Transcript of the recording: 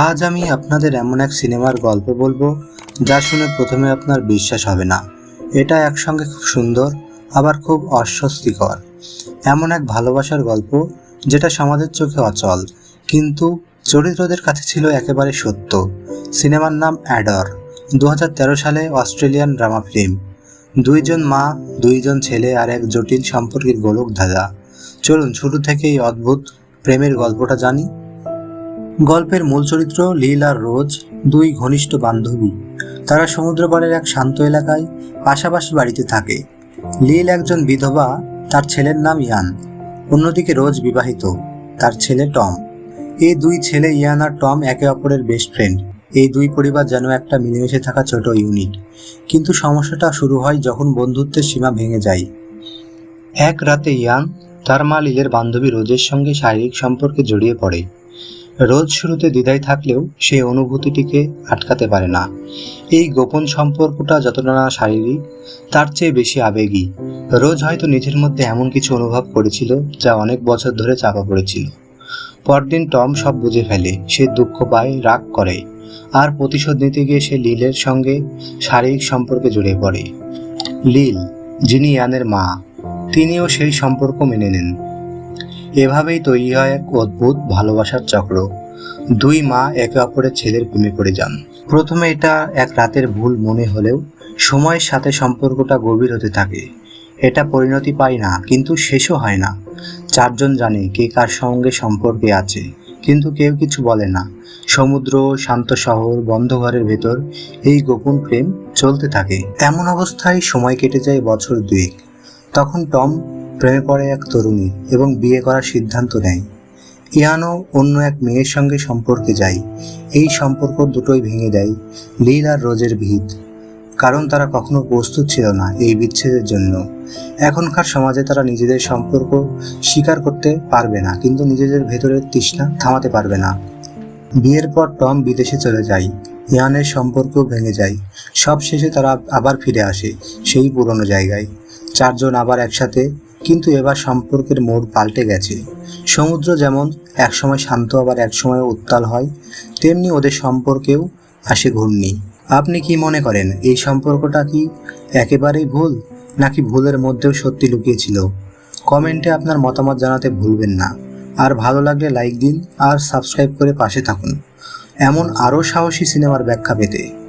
আজ আমি আপনাদের এমন এক সিনেমার গল্প বলব, যা শুনে প্রথমে আপনার বিশ্বাস হবে না। এটা একসঙ্গে খুব সুন্দর, আবার খুব অস্বস্তিকর। এমন এক ভালোবাসার গল্প, যেটা সমাজের চোখে অচল, কিন্তু চরিত্রদের কাছে ছিল একেবারে সত্য। সিনেমার নাম অ্যাডর দু হাজার তেরো সালে অস্ট্রেলিয়ান ড্রামা ফিল্ম। দুইজন মা, দুইজন ছেলে আর এক জটিল সম্পর্কের গোলক ধাঁধা চলুন শুরু থেকে এই অদ্ভুত প্রেমের গল্পটা জানি। গল্পের মূল চরিত্র লীল আর রোজ, দুই ঘনিষ্ঠ বান্ধবী। তারা সমুদ্র পাড়ের এক শান্ত এলাকায় পাশাপাশি বাড়িতে থাকে। লীল একজন বিধবা, তার ছেলের নাম ইয়ান। অন্যদিকে রোজ বিবাহিত, তার ছেলে টম। এই দুই ছেলে ইয়ান আর টম একে অপরের বেস্ট ফ্রেন্ড। এই দুই পরিবার যেন একটা মিলেমিশে থাকা ছোট ইউনিট। কিন্তু সমস্যাটা শুরু হয় যখন বন্ধুত্বের সীমা ভেঙে যায়। এক রাতে ইয়ান, তার মা লীলের বান্ধবী রোজের সঙ্গে শারীরিক সম্পর্কে জড়িয়ে পড়ে। রোজ শুরুতে দ্বিধায় থাকলেও সে অনুভূতিটিকে আটকাতে পারে না। এই গোপন সম্পর্কটা যতটা না শারীরিক, তার চেয়ে বেশি আবেগী। রোজ হয়তো নিজের মধ্যে এমন কিছু অনুভব করেছিল যা অনেক বছর ধরে চাপা পড়েছিল। পরদিন টম সব বুঝে ফেলে, সে দুঃখ পায়, রাগ করে। আর প্রতিশোধ নিতে গিয়ে সে লীলের সঙ্গে শারীরিক সম্পর্কে জড়িয়ে পড়ে। লীল, যিনি ইয়ানের মা, তিনিও সেই সম্পর্ক মেনে নেন। এভাবেই তৈরি হয় এক অদ্ভুত ভালোবাসার চক্র। দুই মা একে অপরের ছেলের প্রেমে পড়ে যান। প্রথমে এটা এক রাতের ভুল মনে হলেও সময়ের সাথে সম্পর্কটা গভীর হতে থাকে। এটা পরিণতি পায় না, কিন্তু শেষও হয় না। চারজন জানে কে কার সঙ্গে সম্পর্কে আছে, কিন্তু কেউ কিছু বলে না। সমুদ্র, শান্ত শহর বন্ধ ঘরের ভেতর এই গোপন প্রেম চলতে থাকে। এমন অবস্থায় সময় কেটে যায় বছর দুয়েক। তখন টম প্রেমে পড়ে এক তরুণী এবং বিয়ে করার সিদ্ধান্ত নেয়। ইয়ানও অন্য এক মেয়ের সঙ্গে সম্পর্কে যায়। এই সম্পর্ক দুটোই ভেঙে দেয় লীল আর রোজের ভিত। কারণ তারা কখনো প্রস্তুত ছিল না এই বিচ্ছেদের জন্য। এখনকার সমাজে তারা নিজেদের সম্পর্ক স্বীকার করতে পারবে না, কিন্তু নিজেদের ভেতরের তৃষ্ণা থামাতে পারবে না। বিয়ের পর টম বিদেশে চলে যায়। ইয়ানের সম্পর্ক ভেঙে যায়। সব শেষে তারা আবার ফিরে আসে সেই পুরনো জায়গায়। চারজন আবার একসাথে কিন্তু এবার সম্পর্কের মোড় পাল্টে গেছে। সমুদ্র যেমন একসময় শান্ত, আবার একসময় উত্তাল হয়, তেমনি ওদের সম্পর্কেও আসে ঘূর্ণি। আপনি কি মনে করেন, এই সম্পর্কটা কি একেবারেই ভুল, নাকি ভুলের মধ্যেও সত্যি লুকিয়েছিল? কমেন্টে আপনার মতামত জানাতে ভুলবেন না। আর ভালো লাগলে লাইক দিন, আর সাবস্ক্রাইব করে পাশে থাকুন। এমন আরও সাহসী সিনেমার ব্যাখ্যা পেতে